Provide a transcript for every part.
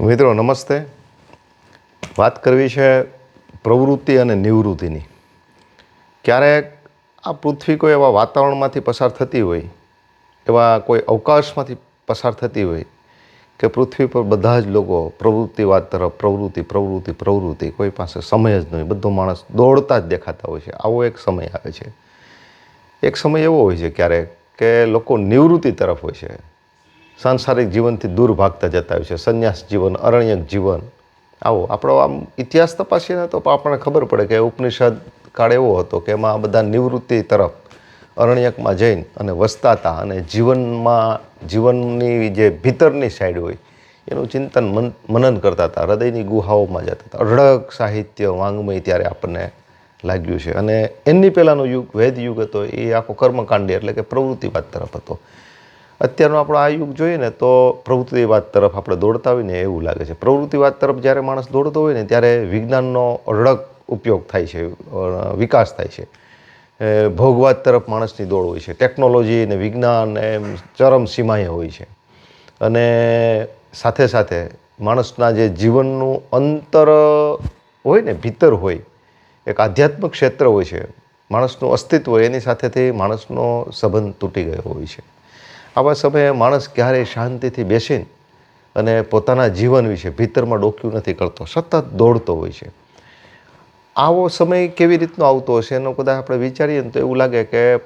મિત્રો, નમસ્તે. વાત કરવી છે પ્રવૃત્તિ અને નિવૃત્તિની. ક્યારેક આ પૃથ્વી કોઈ એવા વાતાવરણમાંથી પસાર થતી હોય, એવા કોઈ અવકાશમાંથી પસાર થતી હોય કે પૃથ્વી પર બધા જ લોકો પ્રવૃત્તિવાદ તરફ પ્રવૃત્તિ પ્રવૃત્તિ પ્રવૃત્તિ, કોઈ પાસે સમય જ નહીં. બધો માણસ દોડતા જ દેખાતા હોય છે. આવો એક સમય આવે છે. એક સમય એવો હોય છે ક્યારેક કે લોકો નિવૃત્તિ તરફ હોય છે. સાંસારિક જીવનથી દૂર ભાગતા જતા હોય છે. સંન્યાસ જીવન, અરણ્યક જીવન. આવો, આપણો આમ ઇતિહાસ તપાસીએ ને તો આપણને ખબર પડે કે ઉપનિષદ કાળ એવો હતો કે એમાં આ બધા નિવૃત્તિ તરફ અરણ્યકમાં જઈને અને વસતા હતા અને જીવનમાં, જીવનની જે ભીતરની સાઈડ હોય, એનું ચિંતન મન, મનન કરતા હતા. હૃદયની ગુહાઓમાં જતા હતા. અઢળક સાહિત્ય વાંગમય ત્યારે આપણને લાગ્યું છે. અને એની પહેલાંનો યુગ વેદ યુગ હતો, એ આખો કર્મકાંડી એટલે કે પ્રવૃત્તિવાદ તરફ હતો. અત્યારનો આપણો આ યુગ જોઈએ ને તો પ્રવૃત્તિવાદ તરફ આપણે દોડતા હોઈએ ને એવું લાગે છે. પ્રવૃત્તિવાદ તરફ જ્યારે માણસ દોડતો હોય ને ત્યારે વિજ્ઞાનનો અઢળક ઉપયોગ થાય છે વિકાસ થાય છે. ભોગવાદ તરફ માણસની દોડ હોય છે. ટેકનોલોજી ને વિજ્ઞાન એમ ચરમ સીમાએ હોય છે. અને સાથે સાથે માણસના જે જીવનનું અંતર હોય ને, ભીતર હોય, એક આધ્યાત્મિક ક્ષેત્ર હોય છે. માણસનું અસ્તિત્વ એની સાથેથી માણસનો સંબંધ તૂટી ગયો હોય છે. આવા સમયે માણસ ક્યારેય શાંતિથી બેસીને અને પોતાના જીવન વિશે ભીતરમાં ડોક્યું નથી કરતો. સતત દોડતો હોય છે. આવો સમય કેવી રીતનો આવતો હશે એનો કદાચ આપણે વિચારીએ ને તો એવું લાગે કે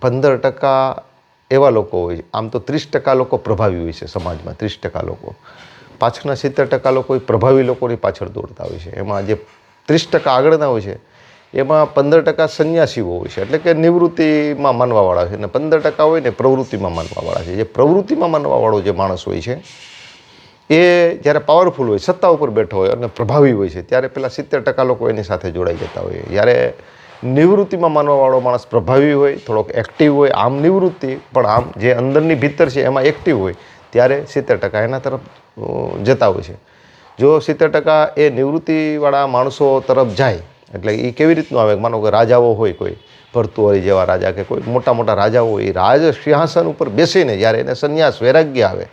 પંદર ટકા એવા લોકો હોય છે. આમ તો ત્રીસ ટકા લોકો પ્રભાવી હોય છે સમાજમાં, ત્રીસ ટકા લોકો. પાછળના સિત્તેર ટકા લોકો પ્રભાવી લોકોની પાછળ દોડતા હોય છે. એમાં જે ત્રીસ ટકા આગળના હોય છે એમાં પંદર ટકા સંન્યાસીઓ હોય છે. એટલે કે નિવૃત્તિમાં માનવાવાળા છે. અને પંદર ટકા હોય ને પ્રવૃત્તિમાં માનવાવાળા છે. જે પ્રવૃત્તિમાં માનવાવાળો જે માણસ હોય છે, એ જ્યારે પાવરફુલ હોય, સત્તા ઉપર બેઠો હોય અને પ્રભાવી હોય છે, ત્યારે પેલા સિત્તેર ટકા લોકો એની સાથે જોડાઈ જતા હોય. જ્યારે નિવૃત્તિમાં માનવાવાળો માણસ પ્રભાવી હોય, થોડોક એક્ટિવ હોય, આમ નિવૃત્તિ, પણ આમ જે અંદરની ભીતર છે, એમાં એક્ટિવ હોય, ત્યારે સિત્તેર ટકા એના તરફ જતા હોય છે. જો સિત્તેર ટકા એ નિવૃત્તિવાળા માણસો તરફ જાય એટલે એ કેવી રીતનું આવે માનો કે રાજાઓ હોય કોઈ, ભરતુહરી જેવા રાજા કે કોઈ મોટા મોટા રાજાઓ હોય એ રાજ સિંહાસન ઉપર બેસીને જ્યારે એને સંન્યાસ, વૈરાગ્ય આવે,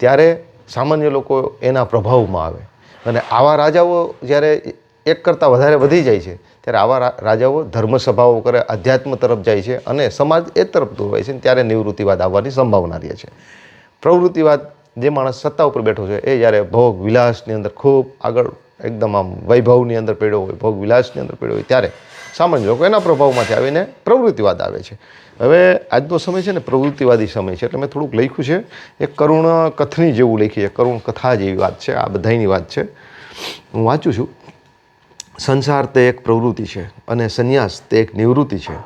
ત્યારે સામાન્ય લોકો એના પ્રભાવમાં આવે. અને આવા રાજાઓ જ્યારે એક કરતાં વધારે વધી જાય છે, ત્યારે આવા રાજાઓ ધર્મસભાઓ કરે, અધ્યાત્મ તરફ જાય છે અને સમાજ એ તરફ દોરવાય છે ત્યારે નિવૃત્તિવાદ આવવાની સંભાવના રહે છે. પ્રવૃત્તિવાદ જે માણસ સત્તા ઉપર બેઠો છે, એ જ્યારે ભોગ વિલાસની અંદર ખૂબ આગળ એકદમ આમ વૈભવની અંદર પડ્યો હોય ભોગ વિલાસની અંદર પડ્યો હોય ત્યારે સામાન્ય લોકો એના પ્રભાવમાંથી આવીને પ્રવૃત્તિવાદ આવે છે. હવે આજનો સમય છે ને પ્રવૃત્તિવાદી સમય છે, એટલે મેં થોડુંક લખ્યું છે. એક કરુણ કથની જેવું લખી છે કરુણ કથા જેવી વાત છે, આ બધાની વાત છે. હું વાંચું છું. સંસાર તે એક પ્રવૃત્તિ છે અને સંન્યાસ તે એક નિવૃત્તિ છે.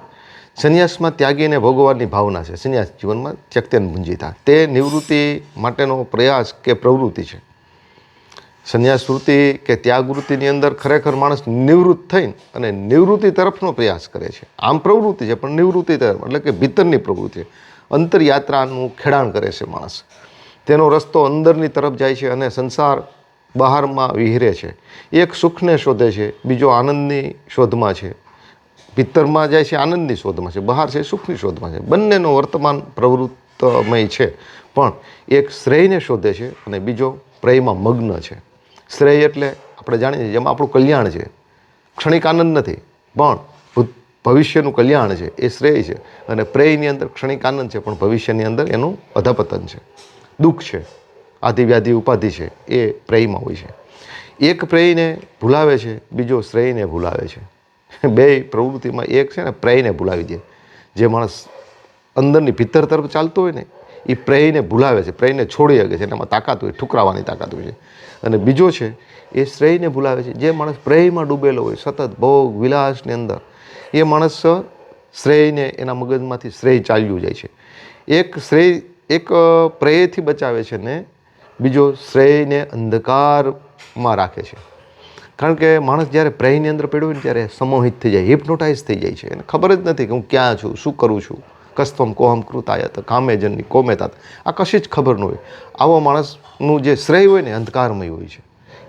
સંન્યાસમાં ત્યાગીને ભોગવવાની ભાવના છે. સંન્યાસ જીવનમાં ત્યક્તેન ભુંજીતા તે નિવૃત્તિ માટેનો પ્રયાસ કે પ્રવૃત્તિ છે. સંન્યાસ કે ત્યાગ અંદર ખરેખર માણસ નિવૃત્ત થઈને અને નિવૃત્તિ તરફનો પ્રયાસ કરે છે. આમ પ્રવૃત્તિ છે, પણ નિવૃત્તિ તરફ, એટલે કે ભીતરની પ્રવૃત્તિ. અંતરયાત્રાનું ખેડાણ કરે છે માણસ. તેનો રસ્તો અંદરની તરફ જાય છે અને સંસાર બહારમાં વિહરે છે. એક સુખને શોધે છે, બીજો આનંદની શોધમાં છે. ભીતરમાં જાય છે, આનંદની શોધમાં છે. બહાર છે, સુખની શોધમાં છે. બંનેનો વર્તમાન પ્રવૃત્તમય છે. પણ એક શ્રેયને શોધે છે અને બીજો પ્રેયમાં મગ્ન છે. શ્રેય એટલે આપણે જાણીએ છીએ જેમાં આપણું કલ્યાણ છે. ક્ષણિક આનંદ નથી, પણ ભવિષ્યનું કલ્યાણ છે, એ શ્રેય છે. અને પ્રેયની અંદર ક્ષણિક આનંદ છે, પણ ભવિષ્યની અંદર એનું અધપતન છે. દુઃખ છે, આધિવ્યાધિ ઉપાધિ છે, એ પ્રેયમાં હોય છે. એક પ્રેયને ભૂલાવે છે, બીજો શ્રેયને ભૂલાવે છે. બે પ્રવૃત્તિમાં એક છે ને પ્રેયને ભૂલાવી દે. જે માણસ અંદરની ભીતર તરફ ચાલતો હોય ને એ પ્રેયને ભૂલાવે છે, પ્રેયને છોડી શકે છે એનામાં તાકાત હોય, ઠુકરાવાની તાકાત હોય છે. અને બીજો છે, એ શ્રેયને ભૂલાવે છે. જે માણસ પ્રેયમાં ડૂબેલો હોય, સતત ભોગ, વિલાસની અંદર, એ માણસ શ્રેયને એના મગજમાંથી શ્રેય ચાલ્યું જાય છે. એક શ્રેય, એક પ્રેયથી બચાવે છે ને, બીજો શ્રેયને અંધકારમાં રાખે છે. કારણ કે માણસ જ્યારે પ્રેયની અંદર પડ્યો હોય ત્યારે સમોહિત થઈ જાય હિપ્નોટાઇઝ થઈ જાય છે. એને ખબર જ નથી કે હું ક્યાં છું, શું કરું છું. કસ્તમ કોહમ કૃતાયત કામે જનની કોમે તાત આ કશી જ ખબર ન હોય. આવો માણસનું જે શ્રેય હોય ને અંધકારમય હોય છે.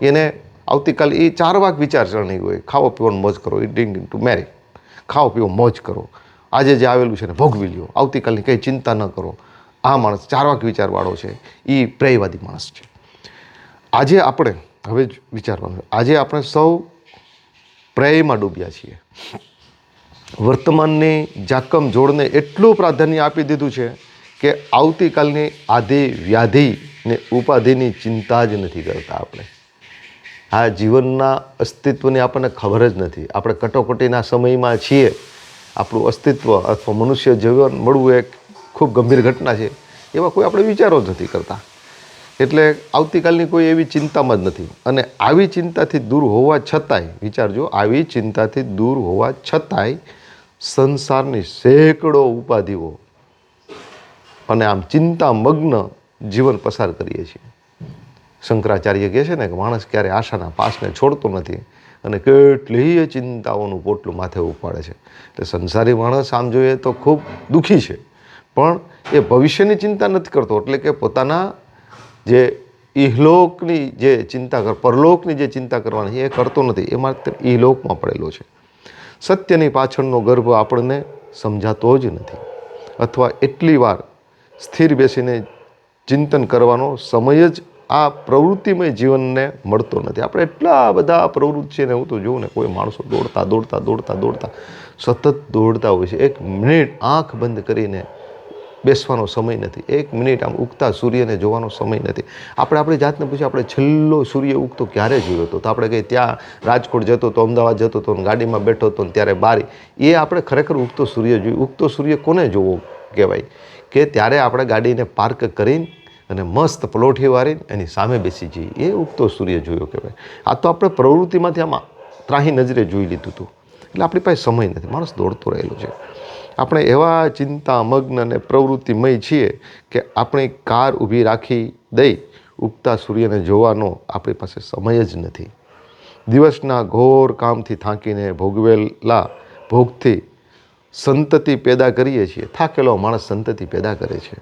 એને આવતીકાલે એ ચાર વાક વિચારસરણી હોય. ખાવો પીવાનું મોજ કરો. ઇટિંગ ટુ મેરી ખાઓ પીવો મોજ કરો. આજે જે આવેલું છે ને ભોગવી લ્યો આવતીકાલની કંઈ ચિંતા ન કરો. આ માણસ ચાર વાક વિચારવાળો છે. એ પ્રેયવાદી માણસ છે. આજે આપણે, હવે જ વિચારવાનું આજે આપણે સૌ પ્રેયમાં ડૂબ્યા છીએ. વર્તમાનની જાકમ જોડને એટલું પ્રાધાન્ય આપી દીધું છે કે આવતીકાલની આધિ વ્યાધિ ને ઉપાધિની ચિંતા જ નથી કરતા આપણે. આ જીવનના અસ્તિત્વની આપણને ખબર જ નથી. આપણે કટોકટીના સમયમાં છીએ. આપણું અસ્તિત્વ અથવા મનુષ્ય જીવન મળવું એક ખૂબ ગંભીર ઘટના છે. એવા કોઈ આપણે વિચારો જ નથી કરતા. એટલે આવતીકાલની કોઈ એવી ચિંતામાં જ નથી. અને આવી ચિંતાથી દૂર હોવા છતાંય, વિચારજો, આવી ચિંતાથી દૂર હોવા છતાંય સંસારની સેંકડો ઉપાધિઓ અને આમ ચિંતામગ્ન જીવન પસાર કરીએ છીએ. શંકરાચાર્ય કહે છે ને કે માણસ ક્યારે આશાના પાસને છોડતો નથી અને કેટલીય ચિંતાઓનું પોટલું માથે ઉપાડે છે. એટલે સંસારી માણસ આમ જોઈએ તો ખૂબ દુઃખી છે. પણ એ ભવિષ્યની ચિંતા નથી કરતો. એટલે કે પોતાના જે ઇહલોકની જે ચિંતા કર, પરલોકની જે ચિંતા કરવાની એ કરતો નથી. એ માત્ર ઇહલોકમાં પડેલો છે. સત્યની પાછળનો ગર્ભ આપણને સમજાતો જ નથી. અથવા એટલી વાર સ્થિર બેસીને ચિંતન કરવાનો સમય જ આ પ્રવૃત્તિમય જીવનને મળતો નથી. આપણે એટલા બધા પ્રવૃત્તિ છે ને હું તો જોઉં ને, કોઈ માણસો દોડતા દોડતા દોડતા દોડતા સતત દોડતા હોય છે. એક મિનિટ આંખ બંધ કરીને બેસવાનો સમય નથી. એક મિનિટ આમ ઉગતા સૂર્યને જોવાનો સમય નથી. આપણે આપણી જાતને પૂછીએ, આપણે છેલ્લો સૂર્ય ઉગતો ક્યારે જોયો હતો? તો આપણે કહીએ, ત્યાં રાજકોટ જતો હતો, અમદાવાદ જતો હતો ગાડીમાં બેઠો હતો ત્યારે બારી. એ આપણે ખરેખર ઉગતો સૂર્ય જોયું. ઉગતો સૂર્ય કોને જોવો કહેવાય? કે ત્યારે આપણે ગાડીને પાર્ક કરીને અને મસ્ત પલોઠી વાળીને એની સામે બેસી જઈએ. એ ઉગતો સૂર્ય જોયો કહેવાય. આ તો આપણે પ્રવૃત્તિમાંથી આમાં ત્રાહી નજરે જોઈ લીધું હતું. એટલે આપણી પાસે સમય નથી. માણસ દોડતો રહેલો છે. આપણે એવા ચિંતા મગ્ન અને પ્રવૃત્તિમય છીએ કે આપણી કાર ઊભી રાખી દઈ ઉગતા સૂર્યને જોવાનો આપણી પાસે સમય જ નથી. દિવસના ઘોર કામથી થાકીને ભોગવેલા ભોગથી સંતતિ પેદા કરીએ છીએ. થાકેલો માણસ સંતતિ પેદા કરે છે.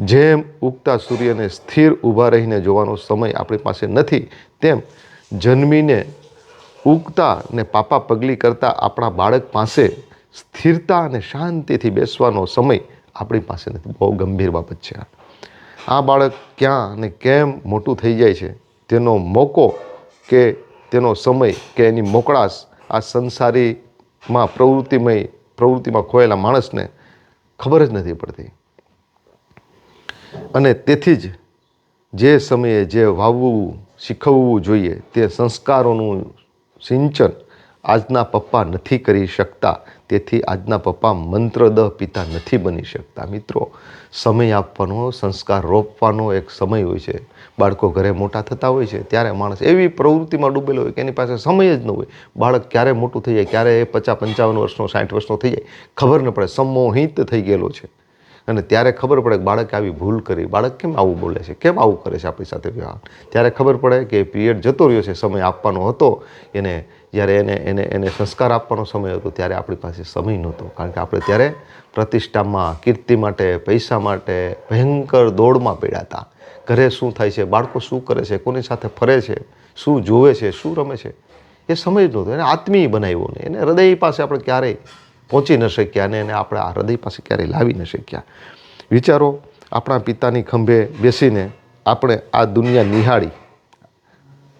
જેમ ઉગતા સૂર્યને સ્થિર ઊભા રહીને જોવાનો સમય આપણી પાસે નથી, તેમ જન્મીને ઉગતા ને પાપા પગલી કરતા આપણા બાળક પાસે સ્થિરતા અને શાંતિથી બેસવાનો સમય આપણી પાસે નથી. બહુ ગંભીર બાબત છે આ. બાળક ક્યાં અને કેમ મોટું થઈ જાય છે? તેનો મોકો કે તેનો સમય કે એની મોકળાશ આ સંસારીમાં પ્રવૃત્તિમય, પ્રવૃત્તિમાં ખોયેલા માણસને ખબર જ નથી પડતી. અને તેથી જ જે સમયે જે વાવવું, શીખવવું જોઈએ તે સંસ્કારોનું સિંચન આજના પપ્પા નથી કરી શકતા. તેથી આજના પપ્પા મંત્રદહ પિતા નથી બની શકતા. મિત્રો, સમય આપવાનો, સંસ્કાર રોપવાનો એક સમય હોય છે. બાળકો ઘરે મોટા થતા હોય છે, ત્યારે માણસ એવી પ્રવૃત્તિમાં ડૂબેલો હોય કે એની પાસે સમય જ ન હોય. બાળક ક્યારે મોટું થઈ જાય, ક્યારે એ પચાસ પંચાવન વર્ષનો, સાઠ વર્ષનો થઈ જાય, ખબર ન પડે. સંમોહિત થઈ ગયેલો છે. અને ત્યારે ખબર પડે કે બાળકે આવી ભૂલ કરી. બાળક કેમ આવું બોલે છે? કેમ આવું કરે છે આપણી સાથે વ્યવહાર? ત્યારે ખબર પડે કે પીરિયડ જતો રહ્યો છે, સમય આપવાનો હતો. એને જ્યારે એને એને એને સંસ્કાર આપવાનો સમય હતો, ત્યારે આપણી પાસે સમય નહોતો. કારણ કે આપણે ત્યારે પ્રતિષ્ઠામાં, કીર્તિ માટે, પૈસા માટે, ભયંકર દોડમાં પીડાતા ઘરે શું થાય છે, બાળકો શું કરે છે, કોની સાથે ફરે છે, શું જોવે છે, શું રમે છે, એ સમય જ નહોતો. એને આત્મીય બનાવ્યો ને. એને હૃદય પાસે આપણે ક્યારેય પહોંચી ન શક્યા અને એને આપણે આ હૃદય પાસે ક્યારેય લાવી ન શક્યા. વિચારો, આપણા પિતાની ખંભે બેસીને આપણે આ દુનિયા નિહાળી.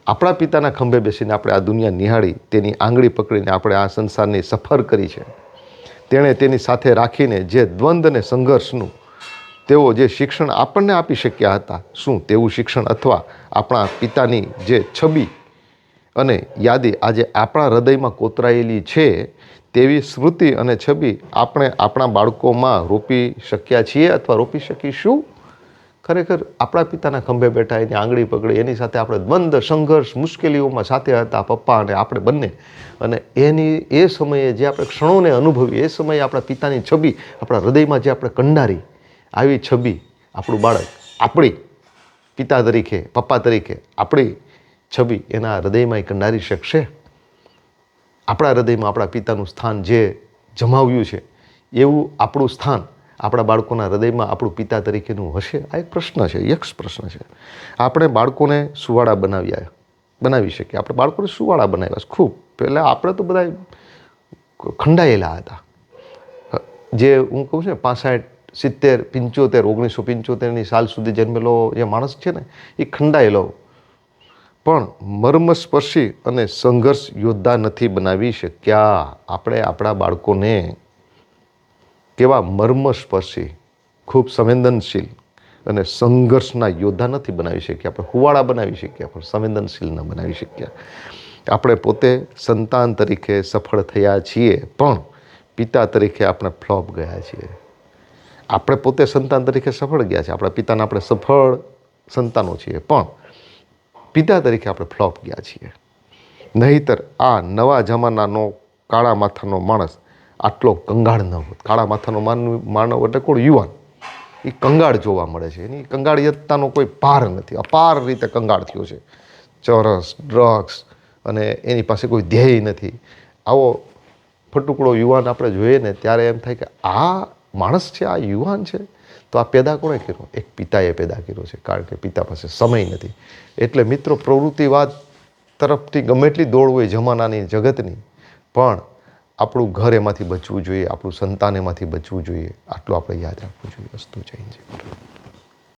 આપણા પિતાના ખંભે બેસીને આપણે આ દુનિયા નિહાળી, તેની આંગળી પકડીને આપણે આ સંસારની સફર કરી છે. તેણે તેની સાથે રાખીને જે દ્વંદ અને સંઘર્ષનું તેઓ જે શિક્ષણ આપણને આપી શક્યા હતા, શું તેવું શિક્ષણ અથવા આપણા પિતાની જે છબી અને યાદી આજે આપણા હૃદયમાં કોતરાયેલી છે, તેવી સ્મૃતિ અને છબી આપણે આપણા બાળકોમાં રોપી શક્યા છીએ અથવા રોપી શકીશું? ખરેખર આપણા પિતાના ખંભે બેઠા એની આંગળી પકડી, એની સાથે આપણે દ્વંદ સંઘર્ષ, મુશ્કેલીઓમાં સાથે હતા પપ્પા અને આપણે બંને. અને એની, એ સમયે જે આપણે ક્ષણોને અનુભવી એ સમયે આપણા પિતાની છબી, આપણા હૃદયમાં જે આપણે કંડારી, આવી છબી આપણું બાળક, આપણી પિતા તરીકે, પપ્પા તરીકે આપણી છબી એના હૃદયમાં એ કંડારી શકશે. આપણા હૃદયમાં આપણા પિતાનું સ્થાન જે જમાવ્યું છે, એવું આપણું સ્થાન આપણા બાળકોના હૃદયમાં આપણું પિતા તરીકેનું હશે? આ એક પ્રશ્ન છે, યક્ષ પ્રશ્ન છે. આપણે બાળકોને સુવાળા બનાવ્યા, બનાવી શકીએ. આપણે બાળકોને સુવાળા બનાવ્યા ખૂબ. પહેલાં આપણે તો બધા ખંડાયેલા હતા. જે હું કહું છું ને, પાસઠ, સિત્તેર, પંચોતેર, ઓગણીસો પંચોતેરની સાલ સુધી જન્મેલો જે માણસ છે ને, એ ખંડાયેલો. પણ મર્મસ્પર્શી અને સંઘર્ષ યોદ્ધા નથી બનાવી શક્યા. આપણે આપણા બાળકોને કેવા મર્મસ્પર્શી, ખૂબ સંવેદનશીલ અને સંઘર્ષના યોદ્ધા નથી બનાવી શક્યા આપણે હુવાળા બનાવી શક્યા, પણ સંવેદનશીલ ન બનાવી શક્યા. આપણે પોતે સંતાન તરીકે સફળ થયા છીએ, પણ પિતા તરીકે આપણે ફ્લોપ ગયા છીએ. આપણે પોતે સંતાન તરીકે સફળ ગયા છીએ, આપણા પિતાના આપણે સફળ સંતાનો છીએ, પણ પિતા તરીકે આપણે ફ્લોપ ગયા છીએ. નહીતર આ નવા જમાનાનો કાળા માથાનો માણસ આટલો કંગાળ ન હોત. કાળા માથાનો માનવ માનવ એટલે કોણ? યુવાન. એ કંગાળ જોવા મળે છે. એની કંગાળિયતતાનો કોઈ પાર નથી. અપાર રીતે કંગાળ થયો છે. ચરસ, ડ્રગ્સ અને એની પાસે કોઈ ધ્યેય નથી. આવો ફટુકડો યુવાન આપણે જોઈએ ને ત્યારે એમ થાય કે આ માણસ છે, આ યુવાન છે. તો આ પેદા કોણે કર્યો? એક પિતાએ પેદા કર્યો છે, કારણ કે પિતા પાસે સમય નથી. એટલે મિત્રો, પ્રવૃત્તિવાદ તરફથી ગમે એટલી દોડ હોય જમાનાની, જગતની. પણ આપણું ઘર એમાંથી બચવું જોઈએ, આપણું સંતાન એમાંથી બચવું જોઈએ આટલું આપણે યાદ રાખવું જોઈએ વસ્તુ ભારત.